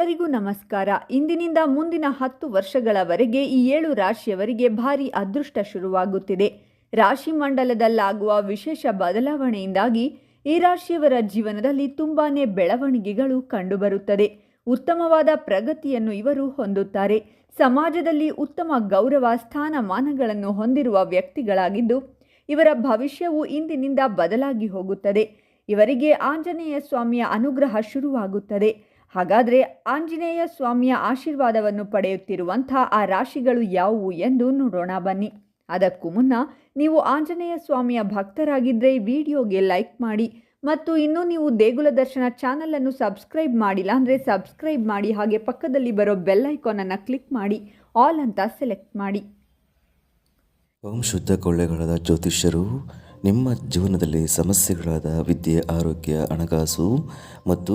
ಎಲ್ಲರಿಗೂ ನಮಸ್ಕಾರ. ಇಂದಿನಿಂದ ಮುಂದಿನ ಹತ್ತು ವರ್ಷಗಳವರೆಗೆ ಈ ಏಳು ರಾಶಿಯವರಿಗೆ ಭಾರಿ ಅದೃಷ್ಟ ಶುರುವಾಗುತ್ತಿದೆ. ರಾಶಿ ಮಂಡಲದಲ್ಲಾಗುವ ವಿಶೇಷ ಬದಲಾವಣೆಯಿಂದಾಗಿ ಈ ರಾಶಿಯವರ ಜೀವನದಲ್ಲಿ ತುಂಬಾನೇ ಬೆಳವಣಿಗೆಗಳು ಕಂಡುಬರುತ್ತದೆ. ಉತ್ತಮವಾದ ಪ್ರಗತಿಯನ್ನು ಇವರು ಹೊಂದುತ್ತಾರೆ. ಸಮಾಜದಲ್ಲಿ ಉತ್ತಮ ಗೌರವ, ಸ್ಥಾನಮಾನಗಳನ್ನು ಹೊಂದಿರುವ ವ್ಯಕ್ತಿಗಳಾಗಿದ್ದು, ಇವರ ಭವಿಷ್ಯವು ಇಂದಿನಿಂದ ಬದಲಾಗಿ ಹೋಗುತ್ತದೆ. ಇವರಿಗೆ ಆಂಜನೇಯ ಸ್ವಾಮಿಯ ಅನುಗ್ರಹ ಶುರುವಾಗುತ್ತದೆ. ಹಾಗಾದರೆ ಆಂಜನೇಯ ಸ್ವಾಮಿಯ ಆಶೀರ್ವಾದವನ್ನು ಪಡೆಯುತ್ತಿರುವಂಥ ಆ ರಾಶಿಗಳು ಯಾವುವು ಎಂದು ನೋಡೋಣ ಬನ್ನಿ. ಅದಕ್ಕೂ ಮುನ್ನ ನೀವು ಆಂಜನೇಯ ಸ್ವಾಮಿಯ ಭಕ್ತರಾಗಿದ್ದರೆ ವಿಡಿಯೋಗೆ ಲೈಕ್ ಮಾಡಿ ಮತ್ತು ಇನ್ನೂ ನೀವು ದೇಗುಲ ದರ್ಶನ ಚಾನಲನ್ನು ಸಬ್ಸ್ಕ್ರೈಬ್ ಮಾಡಿಲ್ಲ ಅಂದರೆ ಸಬ್ಸ್ಕ್ರೈಬ್ ಮಾಡಿ, ಹಾಗೆ ಪಕ್ಕದಲ್ಲಿ ಬರೋ ಬೆಲ್ ಐಕಾನನ್ನು ಕ್ಲಿಕ್ ಮಾಡಿ, ಆಲ್ ಅಂತ ಸೆಲೆಕ್ಟ್ ಮಾಡಿ. ಓಂ ಶುದ್ಧ ಕೊಳ್ಳೆಗಳಾದ ಜ್ಯೋತಿಷ್ಯರು, ನಿಮ್ಮ ಜೀವನದಲ್ಲಿ ಸಮಸ್ಯೆಗಳಾದ ವಿದ್ಯೆ, ಆರೋಗ್ಯ, ಹಣಕಾಸು ಮತ್ತು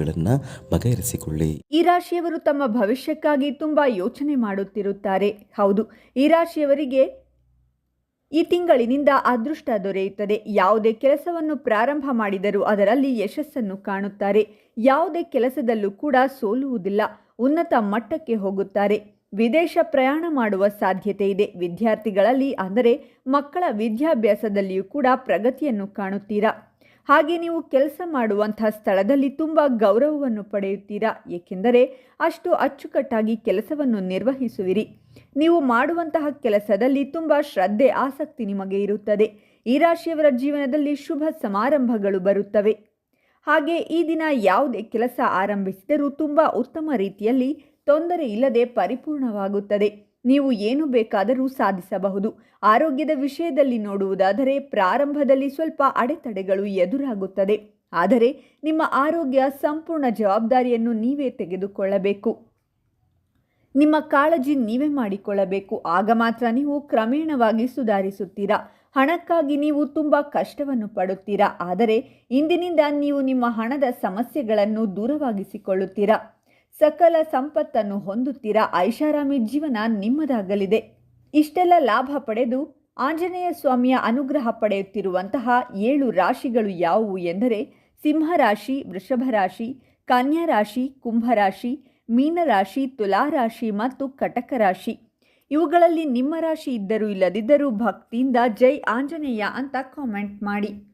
ಸಮಸ್ಯೆಗಳನ್ನು ಬಗೆಹರಿಸಿಕೊಳ್ಳಿ. ಈ ರಾಶಿಯವರು ತಮ್ಮ ಭವಿಷ್ಯಕ್ಕಾಗಿ ತುಂಬ ಯೋಚನೆ ಮಾಡುತ್ತಿರುತ್ತಾರೆ. ಹೌದು, ಈ ರಾಶಿಯವರಿಗೆ ಈ ತಿಂಗಳಿನಿಂದ ಅದೃಷ್ಟ ದೊರೆಯುತ್ತದೆ. ಯಾವುದೇ ಕೆಲಸವನ್ನು ಪ್ರಾರಂಭ ಮಾಡಿದರೂ ಅದರಲ್ಲಿ ಯಶಸ್ಸನ್ನು ಕಾಣುತ್ತಾರೆ. ಯಾವುದೇ ಕೆಲಸದಲ್ಲೂ ಕೂಡ ಸೋಲುವುದಿಲ್ಲ, ಉನ್ನತ ಮಟ್ಟಕ್ಕೆ ಹೋಗುತ್ತಾರೆ. ವಿದೇಶ ಪ್ರಯಾಣ ಮಾಡುವ ಸಾಧ್ಯತೆ ಇದೆ. ವಿದ್ಯಾರ್ಥಿಗಳಲ್ಲಿ ಅಂದರೆ ಮಕ್ಕಳ ವಿದ್ಯಾಭ್ಯಾಸದಲ್ಲಿಯೂ ಕೂಡ ಪ್ರಗತಿಯನ್ನು ಕಾಣುತ್ತೀರಾ? ಹಾಗೆ ನೀವು ಕೆಲಸ ಮಾಡುವಂಥ ಸ್ಥಳದಲ್ಲಿ ತುಂಬ ಗೌರವವನ್ನು ಪಡೆಯುತ್ತೀರಾ? ಏಕೆಂದರೆ ಅಷ್ಟು ಅಚ್ಚುಕಟ್ಟಾಗಿ ಕೆಲಸವನ್ನು ನಿರ್ವಹಿಸುವಿರಿ. ನೀವು ಮಾಡುವಂತಹ ಕೆಲಸದಲ್ಲಿ ತುಂಬ ಶ್ರದ್ಧೆ, ಆಸಕ್ತಿ ನಿಮಗೆ ಇರುತ್ತದೆ. ಈ ರಾಶಿಯವರ ಜೀವನದಲ್ಲಿ ಶುಭ ಸಮಾರಂಭಗಳು ಬರುತ್ತವೆ. ಹಾಗೆ ಈ ದಿನ ಯಾವುದೇ ಕೆಲಸ ಆರಂಭಿಸಿದರೂ ತುಂಬ ಉತ್ತಮ ರೀತಿಯಲ್ಲಿ ತೊಂದರೆ ಇಲ್ಲದೆ ಪರಿಪೂರ್ಣವಾಗುತ್ತದೆ. ನೀವು ಏನು ಬೇಕಾದರೂ ಸಾಧಿಸಬಹುದು. ಆರೋಗ್ಯದ ವಿಷಯದಲ್ಲಿ ನೋಡುವುದಾದರೆ ಪ್ರಾರಂಭದಲ್ಲಿ ಸ್ವಲ್ಪ ಅಡೆತಡೆಗಳು ಎದುರಾಗುತ್ತದೆ. ಆದರೆ ನಿಮ್ಮ ಆರೋಗ್ಯ ಸಂಪೂರ್ಣ ಜವಾಬ್ದಾರಿಯನ್ನು ನೀವೇ ತೆಗೆದುಕೊಳ್ಳಬೇಕು. ನಿಮ್ಮ ಕಾಳಜಿ ನೀವೇ ಮಾಡಿಕೊಳ್ಳಬೇಕು. ಆಗ ಮಾತ್ರ ನೀವು ಕ್ರಮೇಣವಾಗಿ ಸುಧಾರಿಸುತ್ತೀರಾ. ಹಣಕ್ಕಾಗಿ ನೀವು ತುಂಬ ಕಷ್ಟವನ್ನು ಪಡುತ್ತೀರಾ. ಆದರೆ ಇಂದಿನಿಂದ ನೀವು ನಿಮ್ಮ ಹಣದ ಸಮಸ್ಯೆಗಳನ್ನು ದೂರವಾಗಿಸಿಕೊಳ್ಳುತ್ತೀರಾ. ಸಕಲ ಸಂಪತ್ತನ್ನು ಹೊಂದುತ್ತೀರಾ ಐಷಾರಾಮಿ ಜೀವನ ನಿಮ್ಮದಾಗಲಿದೆ. ಇಷ್ಟೆಲ್ಲ ಲಾಭ ಪಡೆದು ಆಂಜನೇಯ ಸ್ವಾಮಿಯ ಅನುಗ್ರಹ ಪಡೆಯುತ್ತಿರುವಂತಹ ಏಳು ರಾಶಿಗಳು ಯಾವುವು ಎಂದರೆ ಸಿಂಹರಾಶಿ ವೃಷಭ ರಾಶಿ ಕನ್ಯಾ ರಾಶಿ ಕುಂಭರಾಶಿ, ಮೀನರಾಶಿ, ತುಲಾರಾಶಿ ಮತ್ತು ಕಟಕ ರಾಶಿ ಇವುಗಳಲ್ಲಿ ನಿಮ್ಮ ರಾಶಿ ಇದ್ದರೂ ಇಲ್ಲದಿದ್ದರೂ ಭಕ್ತಿಯಿಂದ ಜೈ ಆಂಜನೇಯ ಅಂತ ಕಾಮೆಂಟ್ ಮಾಡಿ.